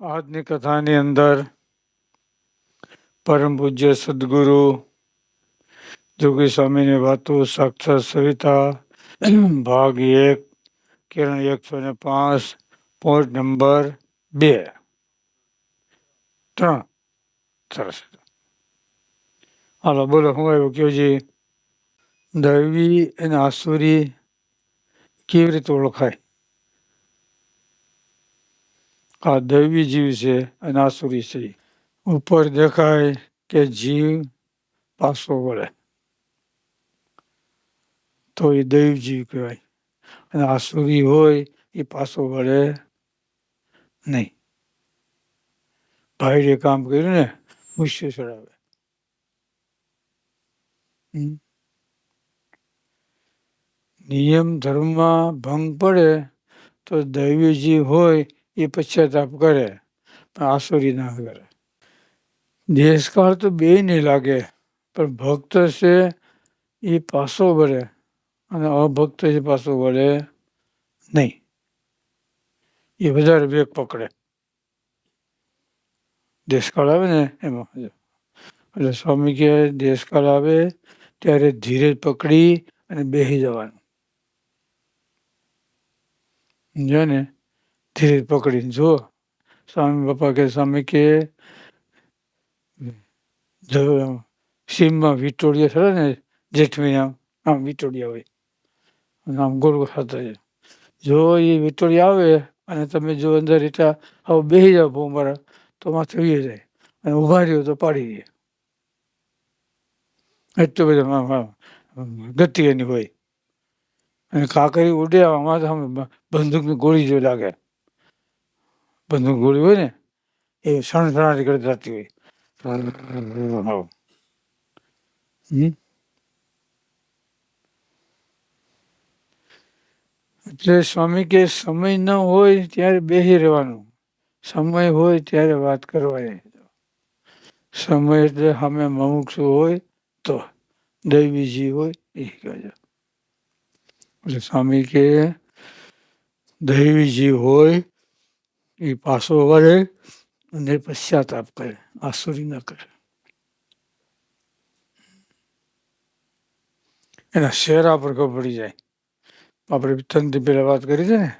આજની કથાની અંદર પરમ પૂજ્ય સદગુરુ જોગી સ્વામીની વાતો, સાક્ષાત સવિતા, ભાગ એક, કિરણ એકસો ને પાંચ પોઈન્ટ નંબર બે. ત્રણ. સરસ. હાલો, બોલો, હું આવ્યો? કયો જી? દૈવી અને આસુરી કેવી રીતે ઓળખાય? આ દૈવી જીવ છે અને આસુરી છે. ઉપર દેખાય કે જીવ પાસો વળે. તો એ દૈવ જીવ કહેવાય. અને આસુરી હોય એ પાસો વળે નહીં. ભાઈ કામ કર્યું ને ગુસ્સે ચડાવે. નિયમ ધર્મમાં ભંગ પડે તો દૈવી જીવ હોય એ પશ્ચાતાપ કરે, પણ આસુરી ના કરે. દેશકાળ તો બે નહીં લાગે, પણ ભક્ત છે એ પાસો વળે અને અભક્ત છે પાસો વળે નહીં. એ વધારે વેગ પકડે. દેશકાળ આવે ને એમાં. એટલે સ્વામી કહે, દેશકાળ આવે ત્યારે ધીરે પકડી અને બેસી જવાનું. સમજ્યા ને? ધીરે પકડીને જુઓ. સ્વામી બાપા કે સ્વામી કે, જો સીમમાં વિટોડિયા ખરા ને, જેઠવીને આમ આમ વિટોડિયા હોય. અને આમ ગોળ થતા જો એ વિટોડિયા આવે અને તમે જો અંદર રીટા આવો બેસી જાઓ બહુ મારા, તો માથે ઉઈ જાય. અને ઊભા રહ્યો તો પાડી દે. એટલું બધું ગતિ એની હોય. અને કાકરી ઉડે આમ બંદૂકની ગોળી જેવી લાગે. બંદૂક ગોળી હોય ને એ સણસણાટી કરી થતી હોય. એટલે સ્વામી કે સમય ન હોય ત્યારે બેસી રહેવાનું. સમય હોય ત્યારે વાત કરવાની. સમય એટલે સામે મમુક્ષુ હોય તો દૈવીજી હોય એ કહેજો. એટલે સ્વામી કે દૈવીજી હોય એ પાછો વળે અને પશ્ચાતાપ કરે આસુરી ન કરે. એના શેરા પર ખબર પડી જાય. આપણે તંત્ર પેલા વાત કરી છે ને,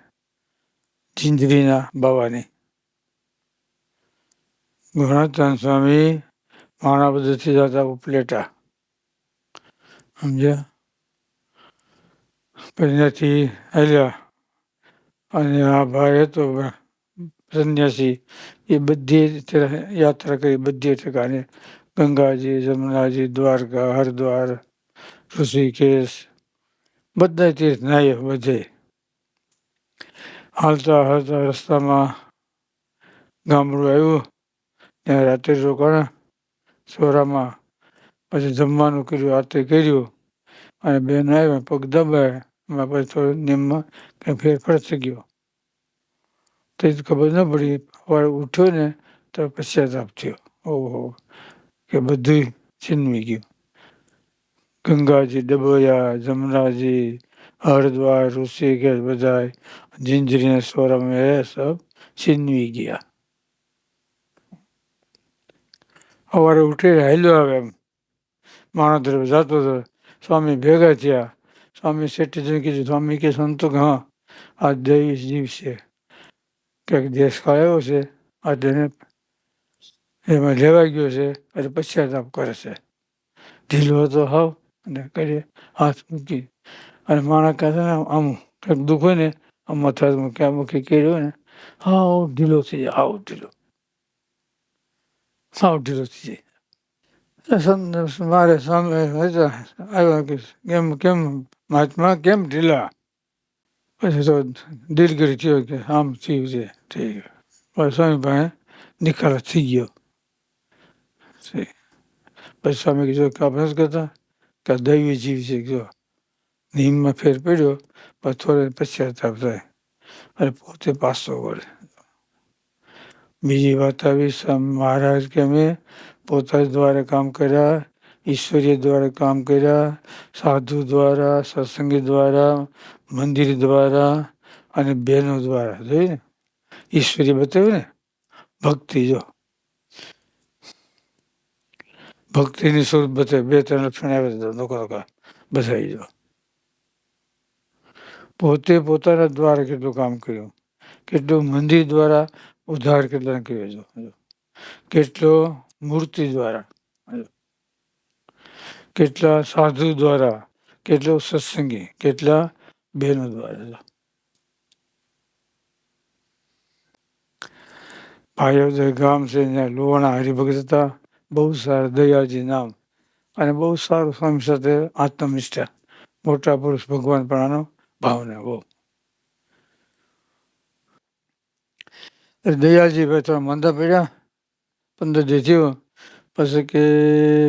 જિંદગીના બાવાની. ગુણાત્મા સ્વામી માણા બધેથી જતા ઉપલેટા. સમજ્યા? પછી હાલ્યા. અને આ ભાઈ હતો સંન્યાસી, એ બધી યાત્રા કરી, બધી ઠેકાણે ગંગાજી, જમુનાજી, દ્વારકા, હરિદ્વાર, ઋષિકેશ, બધા તીર્થ નાય બધે. હાલતા હાલતા રસ્તામાં ગામડું આવ્યું. ત્યાં રાત્રે રોકાણા, સોરામાં પછી જમવાનું કર્યું રાત્રે કર્યું. અને બેન આવ્યા, પગ દબાયા. એમાં પછી થોડું નિયમમાં કંઈ ફેરફાર થઈ ગયો. તો એ ખબર ન પડી. સવારે ઉઠ્યો ને તો પશ્ચાતાપ થયો. ઓહો. કે બધું છીનવી ગયું. ગંગાજી ડબોયા જમનાજી હરિદ્વાર, ઋષિકેશ બધાય જિંજરીને સ્વરમ એ સબ છીનવી ગયા. સવારે ઉઠી હાલ્યો આવે એમ. માણસ તરફ જતો હતો સ્વામી ભેગા થયા. સ્વામી શેઠીજીને કીધું, સ્વામી કે સંતો હા, આ દૈવી જીવ છે. કંઈક દેશ ફાળ્યો છે, આ તેને એમાં લેવાઈ ગયો છે એટલે પશ્ચાતાપ કરે છે. ઢીલો હતો હાવ, અને કરીએ હાથ મૂકી, અને માણસ કહેતા આમ કંઈક દુઃખ હોય ને, આમ માથા મૂકી આમ મૂકી કર્યો ને, હાવ ઢીલો થઈ જાય, હાવ ઢીલો. સાવ ઢીલો થઈ જાય. મારે સામે આવ્યા કે કેમ કેમ, મહાત્મા કેમ ઢીલા? પછી તો દિલગીરી થયો કે આમ થયું છે ઠીક પછી સ્વામી પાસે નિકાલ થઈ ગયો. પછી સ્વામી કીધું કે અભ્યાસ કરતા? કે દૈવી જીવ છે? જો નિયમમાં ફેર પડ્યો પછી થોડે પશ્ચાતાપ થાય. અને પોતે પાસો વળે. બીજી વાત આવી મહારાજ કે અમે પોતા દ્વારા કામ કર્યા ઈશ્વરીય દ્વારા કામ કર્યા, સાધુ દ્વારા, સત્સંગી દ્વારા, મંદિર દ્વારા અને બહેનો દ્વારા. જોયું ને? ઈશ્વરીય બતાવ્યું ને? ભક્તિ, જો. ભક્તિની સ્વરૂપ બતાવે. બે, ત્રણ લક્ષણ આવે બધાઈ જો. પોતે પોતાના દ્વારા કેટલું કામ કર્યું? કેટલું મંદિર દ્વારા ઉદ્ધાર કેટલા કર્યો જો. કેટલો મૂર્તિ દ્વારા. કેટલા સાધુ દ્વારા, કેટલો સત્સંગી, કેટલા બહેનો દ્વારા. ભાઈઓ ગામ છે ત્યાં લોહાણા હરિભગત હતા. બહુ સારા દયાજી નામ અને બહુ સારું સ્વામી સાથે આત્મનિષ્ઠા. મોટા પુરુષ ભગવાન પણ ભાવના બહુ. દયાજી બેઠા મંદા પડ્યા. પંદર દી થયું. પછી કે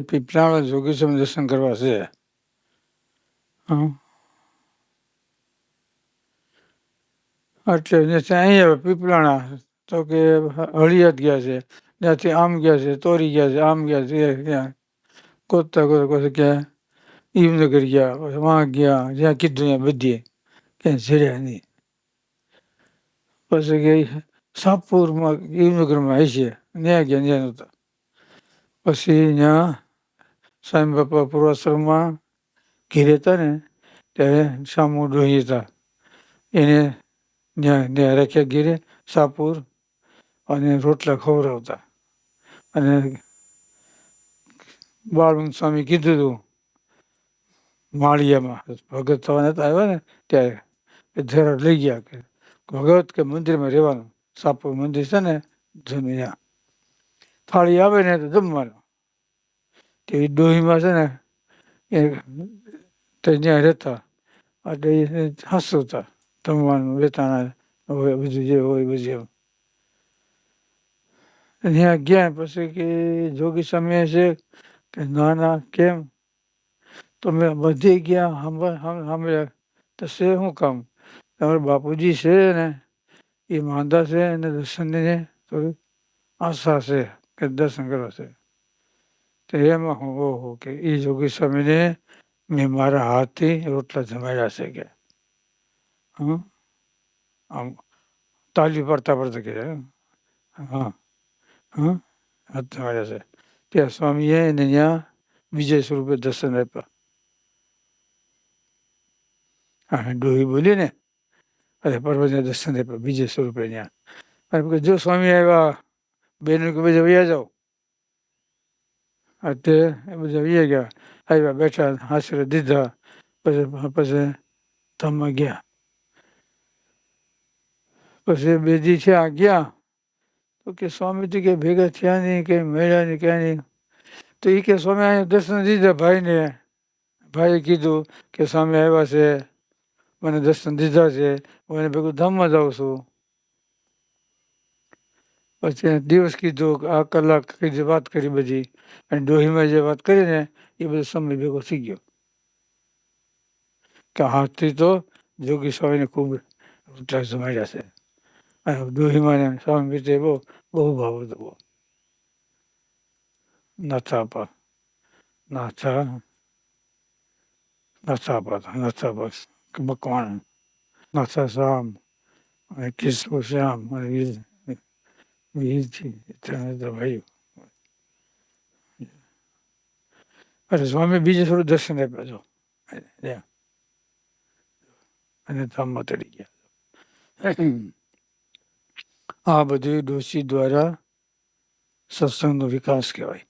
પીપળાણા જોગેશ્વર દર્શન કરવા છે. એટલે અહીંયા પીપળાણા, તો કે હળિયાત ગયા છે, ત્યાંથી આમ ગયા છે, તોરી ગયા છે, આમ ગયા છે, ત્યાં ગોતતા ગોતતા પછી ક્યાં હિમનગર ગયા, પછી વાં ગયા, જ્યાં કીધું ત્યાં બધી ક્યાંય છેડ્યા નહીં. પછી કે સાપુરમાં હિમનગરમાં હશે, ત્યાં ગયા, ત્યાં નહોતા. પછી ત્યાં સ્વામી બાપા પૂર્વાશ્રમમાં ઘેરે હતા ને, ત્યારે સામુ ડોહી હતા. એને ત્યાં ત્યાં રાખ્યા ઘેરે, સાપુર અને રોટલા ખવડાવતા. અને બાળમુન સ્વામી કીધું હતું માળિયામાં. ભગત થવાના આવ્યા ને ત્યારે ધરા લઈ ગયા કે, ભગત કે મંદિરમાં રહેવાનું. સાપુર મંદિર છે ને જૂનું થાળી આવે ને તો જમવાનું. તે ડોહીમાં છે ને, એ ત્યાં રહેતા. એટલે એ હસતા જમવાનું વેચાણા હોય બધું જે હોય બધું એમ. ત્યાં ગયા પછી કે જોગી સમય છે કે, ના ના, કેમ? તમે બધી ગયા સાંભળ્યા તો છે શું કામ? તમારા બાપુજી છે ને, એ માંદા છે અને દર્શનને થોડી આશા છે કે દર્શન કરવા છે. તો એમાં હું ઓહો કે એ જોગી સ્વામીને મેં મારા હાથથી રોટલા જમાડ્યા છે કે. હં? આમ તાલી પડતા પડતા કે હા. હં? હાથ જમાડ્યા છે. ત્યાં સ્વામીએ એને ત્યાં વિજય સ્વરૂપે દર્શન આપ્યા. અને ડોહી બોલીને અરે પર્વતને દર્શન આપ્યા, વિજય સ્વરૂપે ત્યાં. જો સ્વામી આવ્યા, બેન કે બધા વયા જાઓ. તે બધા વયા ગયા આવ્યા બેઠા આશરે દીધા પછી પછી ધામમાં ગયા પછી બેજી છે આ ગયા તો કે સ્વામીજી કે ભેગા થયા નહીં કે મળ્યા નહીં ક્યાં નહીં તો એ કે સ્વામી અહીંયા દર્શન દીધા ભાઈને ભાઈએ કીધું કે સ્વામી આવ્યા છે મને દર્શન દીધા છે હું એને ભેગું ધામમાં જાઉં છું પછી દિવસ કીધું આ કલાક કીધી, વાત કરી બધી. અને ડોહીમાં જે વાત કરી ને, એ બધો સમય ભેગો થઈ ગયો. કે હાથથી તો જોગી સ્વામીને ખૂબ રોટલા જમાડ્યા છે. અને ડોહીમાં સ્વામી વિશે બહુ બહુ ભાવ હતો બહુ. નાથાપા નાથા નાથાપા નાથાપા મકવાણ, નાથા શ્યામ, અને કિશોર શ્યામ, અને ભાઈઓ અરે સ્વામી બીજે થોડું દર્શન આપ્યા છો અને ધામમાં તરી ગયા. આ બધું ડોસી દ્વારા સત્સંગનો વિકાસ કહેવાય.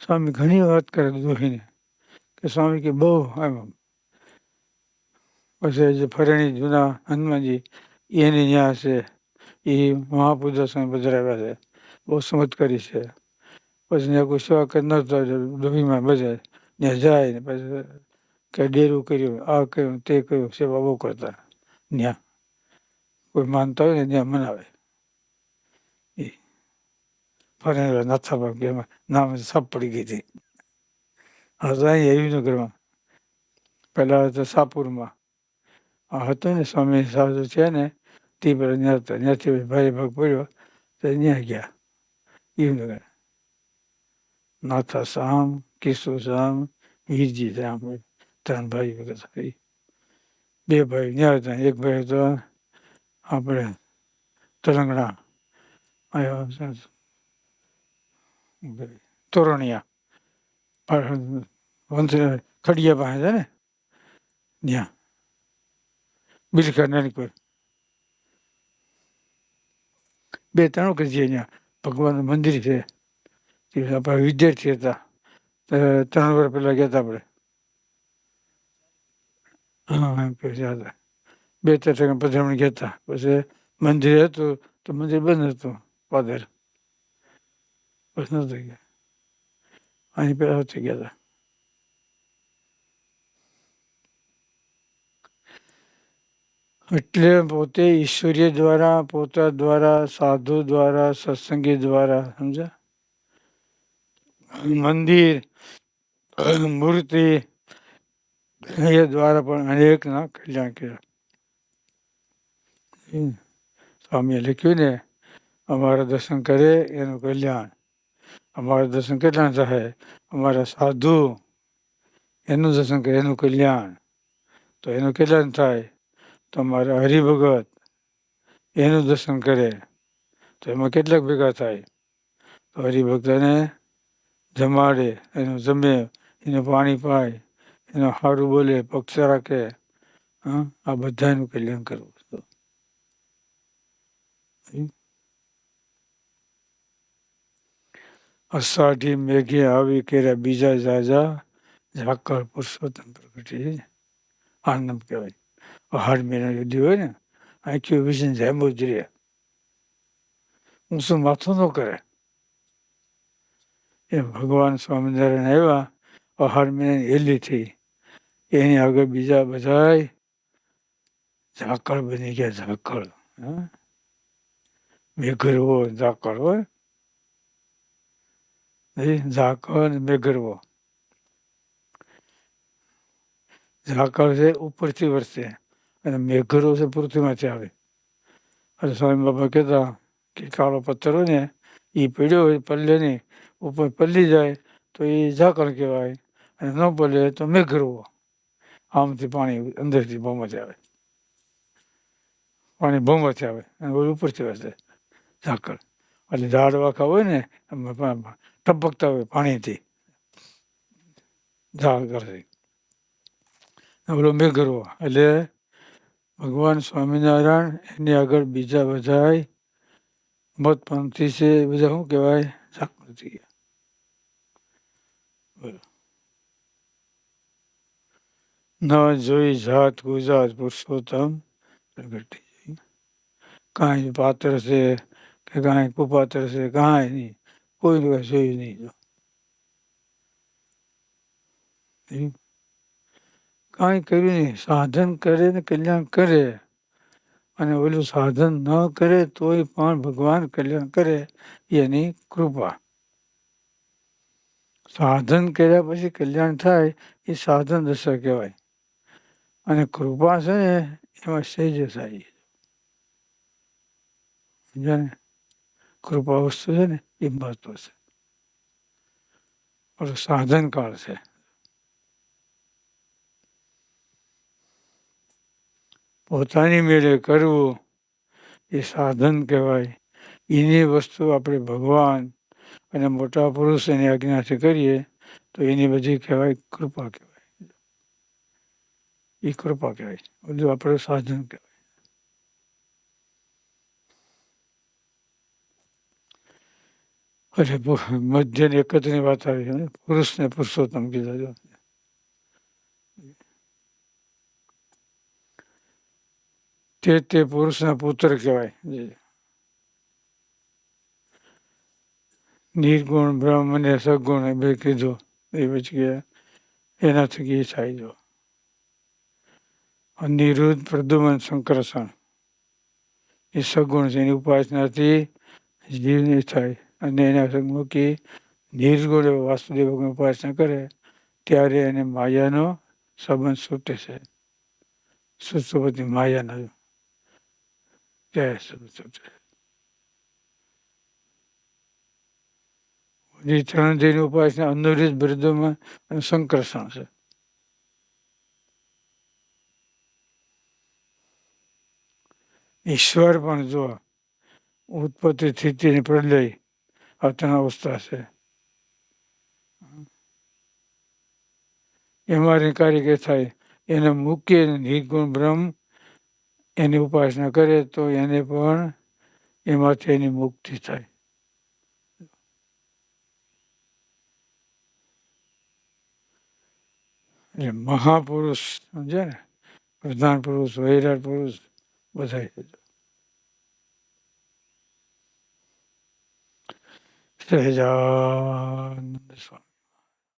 સ્વામી ઘણી વાત કરે દોહીને કે સ્વામી કે બહુ એમ પછી જે ફરણી જૂના હનુમાનજી, એની ત્યાં છે, એ મહાપુદર્શન પધરાવ્યા છે. બહુ ચમત્કારી છે. પછી ત્યાં કોઈ સેવા કરનાર તો ડોહીમાં બજાય. ત્યાં જાય ને પછી કે ડેરું કર્યું, આ કર્યું, તે કર્યું, સેવા બહુ કરતા. ત્યાં કોઈ માનતા હોય ને ત્યાં મનાવે. એ ફરેલા નથા બાપ એમાં નામ સાપ પડી ગઈ હતી. હા તો અહીં હરિનગરમાં પહેલાં તો સાપુરમાં. હતું ને સ્વામી સાધુ છે ને, તે પર ત્યાં હતા. ત્યાંથી ભાઈ ભાગ પડ્યો, તો ત્યાં ગયા. હિમનગર નાથા શામ કિશોર શામ વીરજી શામ ત્રણ ભાઈ વગર બે ભાઈ ત્યાં હતા. એક ભાઈ હતો આપણે તરંગણા. આવ્યા તોરણિયા. ખડિયા પાસે છે ને ત્યાં બિલકા કોઈ બે ત્રણ વખત છે અહીંયા. ભગવાનનું મંદિર છે. આપણા વિદ્યાર્થી હતા. ત્રણ વર્ષ પહેલાં ગયા હતા આપણે. હા, એમ કે હતા બે ત્રણ ટકા પધરામણી ગયા હતા. પછી મંદિર હતું, તો મંદિર બંધ હતું, પાદર. બસ નહોતું ગયા અહીં પહેલાં થઈ ગયા હતા. એટલે પોતે ઈશ્વરીય દ્વારા, પોતા દ્વારા, સાધુ દ્વારા, સત્સંગી દ્વારા સમજા મંદિર, મૂર્તિ, એ દ્વારા પણ અનેકના કલ્યાણ કર્યા. સ્વામીએ લખ્યું ને, અમારા દર્શન કરે એનું કલ્યાણ. અમારા દર્શન કેટલા થાય? અમારા સાધુ એનું દર્શન કરે એનું કલ્યાણ. તો એનું કલ્યાણ થાય. તો અમારા હરિભગત એનું દર્શન કરે, તો એમાં કેટલાક ભેગા થાય? તો હરિભક્તને જમાડે, એનું જમે, એનું પાણી પાય, એનું સારું બોલે, પક્ષ રાખે, હા? આ બધાનું કલ્યાણ કરવું અષાઢી મેઘે આવી કર્યા બીજા જાજા ઝાકળ પુરુષોત્તમ પ્રગટી. આનંદ કહેવાય. અહાડ મહિના યુદ્ધ હોય ને આંખી જ જાય હું શું માથું ન કરે એ ભગવાન સ્વામિનારાયણ આવ્યા અહાડ મહિનાની હેલી થઈ એની આગળ બીજા બધા ઝાકળ બની ગયા ઝાકળ મેઘરવો ઝાકળ હોય ઝાકળ મેઘરવો ઝાકળ છે ઉપરથી વરસે અને મેઘરો છે પૃથ્વીમાંથી આવે. એટલે સ્વામી બાબા કહેતા કે કાળો પથ્થર હોય ને એ પીડ્યો હોય, પલ્લે ઉપર પલ્લી જાય, તો એ ઝાકળ કહેવાય. અને ન પલ્લે તો મેઘરવો આમથી પાણી અંદરથી ભમથી આવે. પાણી ભમથી આવે. અને ઓલું ઉપરથી વસે. ઝાકળ. એટલે ઝાડ વાખા હોય ને ટપકતા હોય પાણીથી. ઝાડ કરે ઓલો મેઘરવો એટલે ભગવાન સ્વામિનારાયણ, એની આગળ બીજા બધાય, મત પંક્તિ છે બધા શું કહેવાય? જાગૃતિ ન જોઈ જાત ગુજરાત પુરુષોત્તમ પ્રગટી જઈ કાંઈ પાત્ર છે કે કાંઈ કુપાત્ર છે, કાંઈ નહીં. કોઈ કઈ જોયું નહીં જો. કાંઈ કર્યું નહીં. સાધન કરે ને કલ્યાણ કરે. અને ઓલું સાધન ન કરે તોય પણ ભગવાન કલ્યાણ કરે એની કૃપા. સાધન કર્યા પછી કલ્યાણ થાય એ સાધન દશા કહેવાય. અને કૃપા છે ને એમાં સહેજ થાય. સમજાને કૃપા વસ્તુ છે ને એ મહત્વ છે. સાધન કાળ છે. પોતાની મેળે કરવું એ સાધન કહેવાય. એની વસ્તુ આપણે ભગવાન અને મોટા પુરુષ એની આજ્ઞાથી કરીએ તો એની બધી કહેવાય કૃપા કહેવાય. એ કૃપા કહેવાય. બધું આપણે સાધન કહેવાય. અરે મધ્યની એકત્રની વાત આવી છે પુરુષને પુરુષોત્તમ કીધા જો તે તે પુરુષના પુત્ર કહેવાય. નિર્ગુણ, બ્રહ્મ અને સગુણ એ બે કીધું. એ પછી એના થકી થાય જો. અનિરુદ્ધ પ્રદુમન શંકરસણ એ સગુણ છે, એની ઉપાસનાથી જીવની થાય. અને એના મૂકી નિર્ગુણ એવો વાસુદેવ ઉપાસના કરે, ત્યારે એને માયાનો સંબંધ છૂટે છે. સુસુપતિ માયાનો. જય ઈશ્વર પણ જો ઉત્પત્તિ સ્થિતિની પ્રલય આ અવસ્થા છે એમાં કાર્ય થાય એને મૂકીએ નિર્ગુણ બ્રહ્મ એની ઉપાસના કરે તો એને પણ એમાંથી એની મુક્તિ થાય. એટલે મહાપુરુષ સમજે ને, પ્રધાન પુરુષ, વૈરાટ પુરુષ બધા સહેજાનંદ સ્વામી.